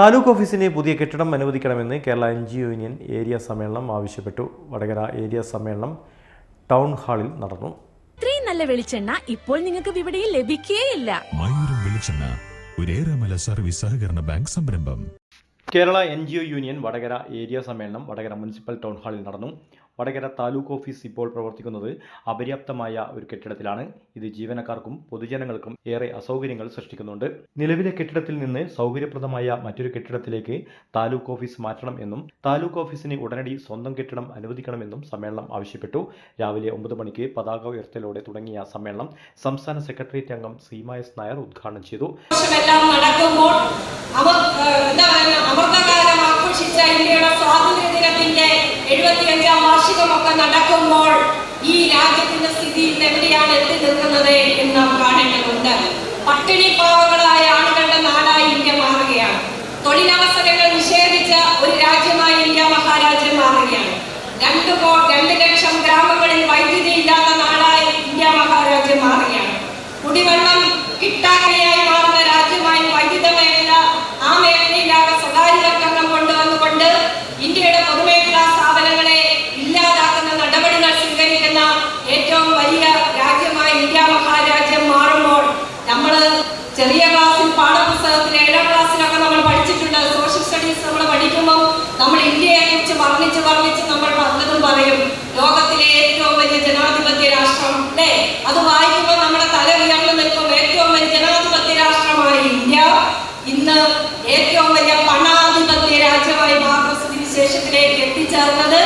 താലൂക്ക് ഓഫീസിന് പുതിയ കെട്ടിടം അനുവദിക്കണമെന്ന് Kerala N G union area സമ്മേളനം ആവശ്യപ്പെട്ടു. വടകര ഏരിയ സമ്മേളനം ടൗൺ ഹാളിൽ നടന്നു. ഇത്രയും നല്ല വെളിച്ചെണ്ണ ഇപ്പോൾ നിങ്ങൾക്ക് വിപണിയിൽ ലഭിക്കുകയില്ല മയൂരം വെളിച്ചെണ്ണ ഒരേറെമല സർവീസ് സഹകരണ ബാങ്ക് സംരംഭം. Kerala N G O union Vadakara area സമ്മേളനം വടകര മുനിസിപ്പൽ ടൗൺ ഹാളിൽ നടന്നു. വടകര താലൂക്ക് ഓഫീസ് ഇപ്പോൾ പ്രവർത്തിക്കുന്നത് അപര്യാപ്തമായ ഒരു കെട്ടിടത്തിലാണ്. ഇത് ജീവനക്കാർക്കും പൊതുജനങ്ങൾക്കും ഏറെ അസൗകര്യങ്ങൾ സൃഷ്ടിക്കുന്നുണ്ട്. നിലവിലെ കെട്ടിടത്തിൽ നിന്ന് സൗകര്യപ്രദമായ മറ്റൊരു കെട്ടിടത്തിലേക്ക് താലൂക്ക് ഓഫീസ് മാറ്റണം എന്നും താലൂക്ക് ഓഫീസിന് ഉടനടി സ്വന്തം കെട്ടിടം അനുവദിക്കണമെന്നും സമ്മേളനം ആവശ്യപ്പെട്ടു. രാവിലെ ഒമ്പത് മണിക്ക് പതാക ഉയർത്തലോടെ തുടങ്ങിയ സമ്മേളനം സംസ്ഥാന സെക്രട്ടേറിയറ്റ് അംഗം സീമ എസ് നായർ ഉദ്ഘാടനം ചെയ്തു. എഴുപത്തിയഞ്ചാം വാർഷികമൊക്കെ നടക്കുമ്പോൾ ഈ രാജ്യത്തിന്റെ സ്ഥിതി എവിടെയാണ് എത്തി നിൽക്കുന്നത് എന്ന് നാം കാണേണ്ടതുണ്ട്. പട്ടിണി പാവങ്ങളായ ആളുകളുടെ നാടായി ഇന്ത്യ മാറുകയാണ്. തൊഴിലവസരങ്ങൾ നിഷേധിച്ച ഒരു രാജ്യമായി ഇന്ത്യ മഹാരാജ്യം മാറുകയാണ്. രണ്ട് രണ്ട് ലക്ഷം ഗ്രാമങ്ങളിൽ വൈദ്യുതി ഇല്ലാത്ത നാടായി ഇന്ത്യ മഹാരാജ്യം മാറുകയാണ്. കുടിവെള്ളം കിട്ടാക്കയായി മാറുന്ന രാജ്യമായി വൈദ്യുത മേഖല ആ മേഖലയിലാകെ സ്വകാര്യവൽക്കരണം വർണിച്ച് വർണിച്ച് നമ്മൾ പലതും പറയും. ലോകത്തിലെ ഏറ്റവും വലിയ ജനാധിപത്യ രാഷ്ട്രം. അല്ലേ? അത് വായിക്കുമ്പോൾ നമ്മുടെ തല ഉയർന്നു നിൽക്കും. ഏറ്റവും വലിയ ജനാധിപത്യ രാഷ്ട്രമായ ഇന്ത്യ ഇന്ന് ഏറ്റവും വലിയ പണാധിപത്യ രാജ്യമായി മാറുന്ന സ്ഥിതിവിശേഷത്തിലേക്ക് എത്തിച്ചേർന്നത്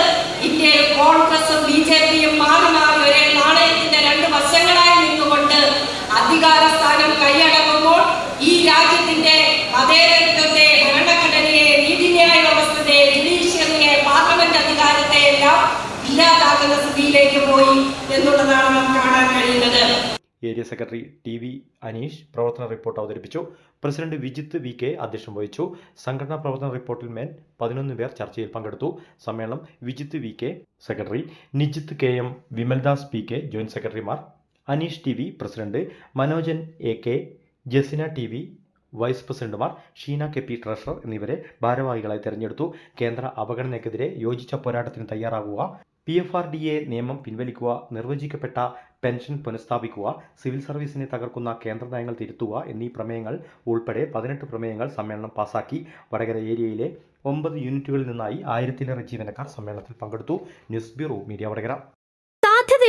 ഇന്ത്യയിൽ കോൺഗ്രസും ബി ജെ പിയും മാറി മാറി ഒരേ നാണയത്തിന്റെ രണ്ട് വശങ്ങളായി നിന്നുകൊണ്ട് അധികാര സ്ഥാനം കൈയടക്കുമ്പോൾ ഈ രാജ്യത്തിന്റെ മതേതരത്വത്തെ പോയി എന്നുള്ളതാണ് നമുക്ക് കാണാൻ കഴിയുന്നത്. Area secretary T V Aneesh പ്രവർത്തന റിപ്പോർട്ട് അവതരിപ്പിച്ചു. പ്രസിഡന്റ് വിജിത്ത് വി കെ അധ്യക്ഷം വഹിച്ചു. സംഘടനാ പ്രവർത്തന റിപ്പോർട്ടിൽ മേൽ പതിനൊന്ന് പേർ ചർച്ചയിൽ പങ്കെടുത്തു. സമ്മേളനം Vijith V K secretary Nijith K M Vimaldas P K joint സെക്രട്ടറിമാർ Aneesh T V president Manojan A K Jasina T V vice പ്രസിഡന്റുമാർ ഷീന കെ പി ട്രഷറർ എന്നിവരെ ഭാരവാഹികളായി തെരഞ്ഞെടുത്തു. കേന്ദ്ര അവഗണനയ്ക്കെതിരെ യോജിച്ച പോരാട്ടത്തിന് തയ്യാറാകുക P F R D A നിയമം പിൻവലിക്കുക നിർവചിക്കപ്പെട്ട പെൻഷൻ പുനഃസ്ഥാപിക്കുക സിവിൽ സർവീസിനെ തകർക്കുന്ന കേന്ദ്ര നയങ്ങൾ തിരുത്തുക എന്നീ പ്രമേയങ്ങൾ ഉൾപ്പെടെ പതിനെട്ട് പ്രമേയങ്ങൾ സമ്മേളനം പാസാക്കി. വടകര ഏരിയയിലെ ഒമ്പത് യൂണിറ്റുകളിൽ നിന്നായി ആയിരത്തിലേറെ ജീവനക്കാർ സമ്മേളനത്തിൽ പങ്കെടുത്തു. News bureau media Vadakara.